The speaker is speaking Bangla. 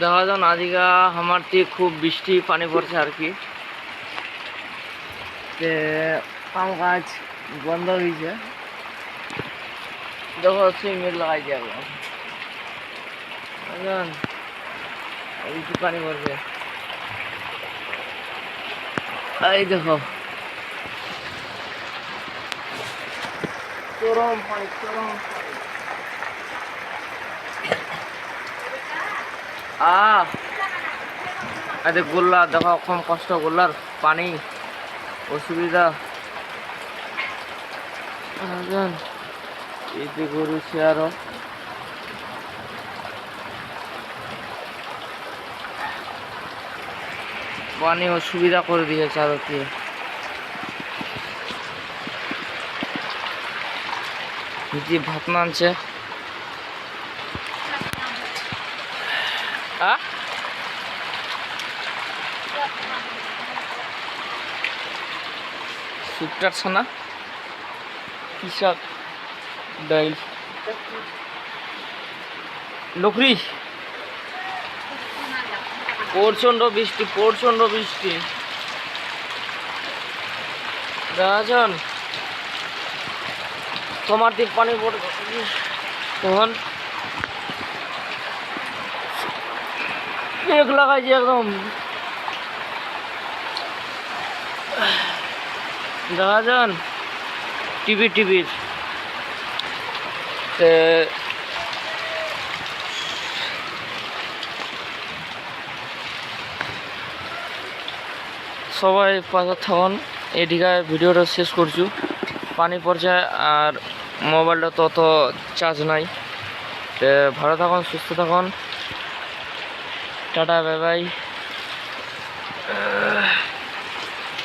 দেখা যান আদিকা আমার থেকে খুব বৃষ্টি, পানি পড়ছে আর কি। কাম কাজ বন্ধ হয়েছে। দেখো লাগাই দিয়ে একদম বুঝলেন এই কি পানি পড়ছে এই দেখো। চরম পানি, চরম আহ। আরে গোল্লা, দেখো, কম কষ্ট, গোল্লার পানি, অসুবিধা। এতে গরু আরও পানি অসুবিধা করে দিয়েছে আরও কি। ভাত নানছে আ শুক্তার ছানা কৃষক ডাইল? লকড়ি প্রচণ্ড বৃষ্টি প্রচণ্ড বৃষ্টি। রাজন, তোমার দিক পানি পড়বে তখন মেঘ লাগাইছে একদম। দেখা যান টিভি টিভির সবাই পাশে থাকুন, এদিকে ভিডিওটা শেষ করছু। পানি পড়ছে আর মোবাইলটা তো অত চার্জ নাই ভালো থাকুন, সুস্থ থাকুন। Tata bye bye